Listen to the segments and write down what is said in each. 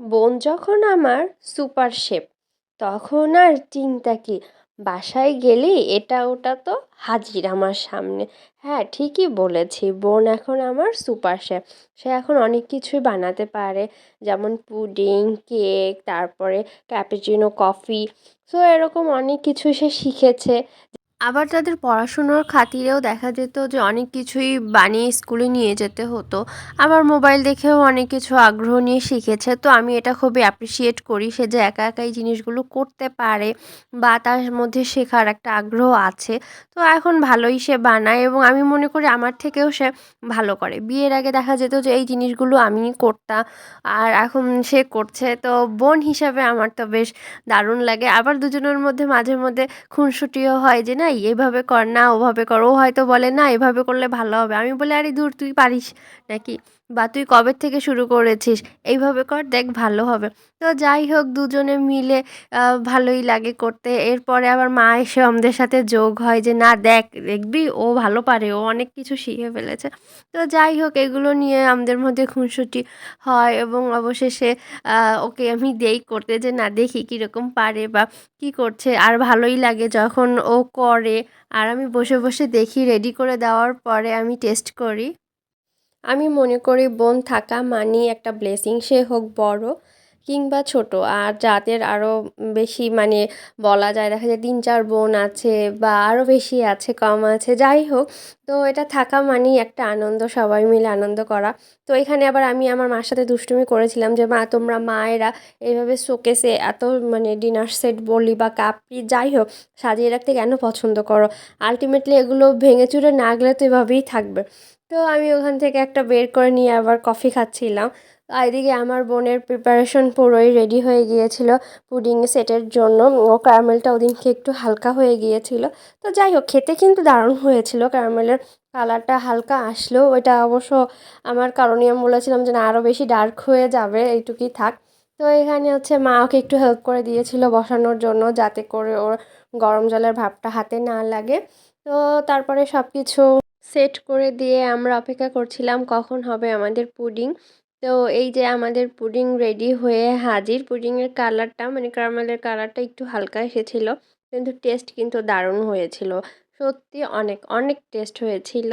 বোন যখন আমার সুপার শেফ তখন আর চিন্তা কি, বাসায় গেলেই এটা ওটা তো হাজির আমার সামনে। হ্যাঁ ঠিকই বলেছি, বোন এখন আমার সুপার শেফ সে এখন অনেক কিছুই বানাতে পারে, যেমন পুডিং কেক তারপরে ক্যাপুচিনো কফি সো এরকম অনেক কিছু সে শিখেছে আবার তাদের পড়াশুনোর খাতিরেও দেখা যেত যে অনেক কিছুই বানিয়ে স্কুলে নিয়ে যেতে হতো। আবার মোবাইল দেখেও অনেক কিছু আগ্রহ নিয়ে শিখেছে। তো আমি এটা খুবই অ্যাপ্রিসিয়েট করি সে যে একা একাই জিনিসগুলো করতে পারে বা তার মধ্যে শেখার একটা আগ্রহ আছে। তো এখন ভালোই সে বানায় এবং আমি মনে করি আমার থেকেও সে ভালো করে। বিয়ের আগে দেখা যেত যে এই জিনিসগুলো আমি করতাম আর এখন সে করছে। তো বোন হিসাবে আমার তো বেশ দারুণ লাগে। আবার দুজনের মধ্যে মাঝে মধ্যে খুনসুটিও হয় যে না এভাবে কর, না ওভাবে কর, ও হয়তো বলে, না, এভাবে করলে ভালো হবে। আমি বলি, আরে দূর তুই পারিস নাকি? বা তুই কবে থেকে শুরু করেছিস? এইভাবে কর, দেখ ভালো হবে। তো যাই হোক, দুজনে মিলে ভালোই লাগে করতে। এরপরে আবার মা এসে আমাদের সাথে যোগ হয় যে, না, দেখ, দেখবি, ও ভালো পারে, ও অনেক কিছু শিখে ফেলেছে। তো যাই হোক, এগুলো নিয়ে আমাদের মধ্যে খুনসুটি হয় এবং অবশেষে ওকে আমি দেই করতে যে, না, দেখি কীরকম পারে বা কী করছে। আর ভালোই লাগে যখন ও করে। আর আমি বসে বসে দেখি রেডি করে দেওয়ার পরে আমি টেস্ট করি। আমি মনে করি বোন থাকা মানেই একটা ব্লেসিং সে হোক বড়। কিংবা ছোট। আর যাদের আরও বেশি মানে বলা যায় দেখা যায় তিন চার বোন আছে বা আরও বেশি আছে, কম আছে, যাই হোক। তো এটা থাকা মানেই একটা আনন্দ, সবাই মিলে আনন্দ করা। তো এখানে আবার আমি আমার মার সাথে দুষ্টুমি করেছিলাম যে, মা, তোমরা মায়েরা এইভাবে শোকেসে এত মানে ডিনার সেট বলি বা কাপড়ি যাই হোক, সাজিয়ে রাখতে কেন পছন্দ করো? আলটিমেটলি এগুলো ভেঙে চুরে না গেলে তো এভাবেই থাকবে। তো আমি ওখান থেকে একটা বের করে নিয়ে আবার কফি খাচ্ছিলাম। এদিকে আমার বোনের প্রিপারেশন পুরোই রেডি হয়ে গিয়েছিল পুডিং সেটের জন্য। ও ক্যারামেলটা ওদিনকে একটু হালকা হয়ে গিয়েছিল। তো যাই হোক, খেতে কিন্তু দারুণ হয়েছিল। ক্যারামেলের কালারটা হালকা আসলেও ওইটা অবশ্য আমার কারণে আমি বলেছিলাম যে না আরও বেশি ডার্ক হয়ে যাবে, এইটুকুই থাক। তো এখানে হচ্ছে মা ওকে একটু হেল্প করে দিয়েছিল বসানোর জন্য যাতে করে ওর গরম জলের ভাবটা হাতে না লাগে। তো তারপরে সব কিছু সেট করে দিয়ে আমরা অপেক্ষা করছিলাম কখন হবে আমাদের পুডিং তো এই যে আমাদের পুডিং রেডি হয়ে হাজির, পুডিংয়ের কালারটা মানে ক্যারামেলের কালারটা একটু হালকা এসেছিল, কিন্তু টেস্ট কিন্তু দারুণ হয়েছিল। সত্যি অনেক অনেক টেস্ট হয়েছিল।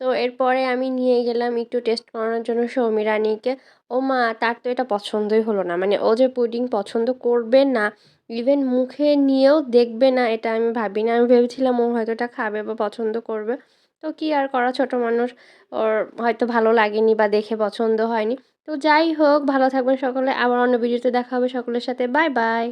তো এরপরে আমি নিয়ে গেলাম একটু টেস্ট করানোর জন্য সৌমি রানীকে। ও মা, তার তো এটা পছন্দই হলো না। মানে ও যে পুডিং পছন্দ করবে না ইভেন মুখে নিয়েও দেখবে না, এটা আমি ভাবি না আমি ভেবেছিলাম ও হয়তো এটা খাবে বা পছন্দ করবে। তো কি আর করা ছোট মানুষ? ওর হয়তো ভালো লাগেনি বা দেখে পছন্দ হয়নি। তো যাই হোক, ভালো থাকবেন সকলে। আবার অন্য ভিডিওতে দেখা হবে সকলের সাথে। Bye bye.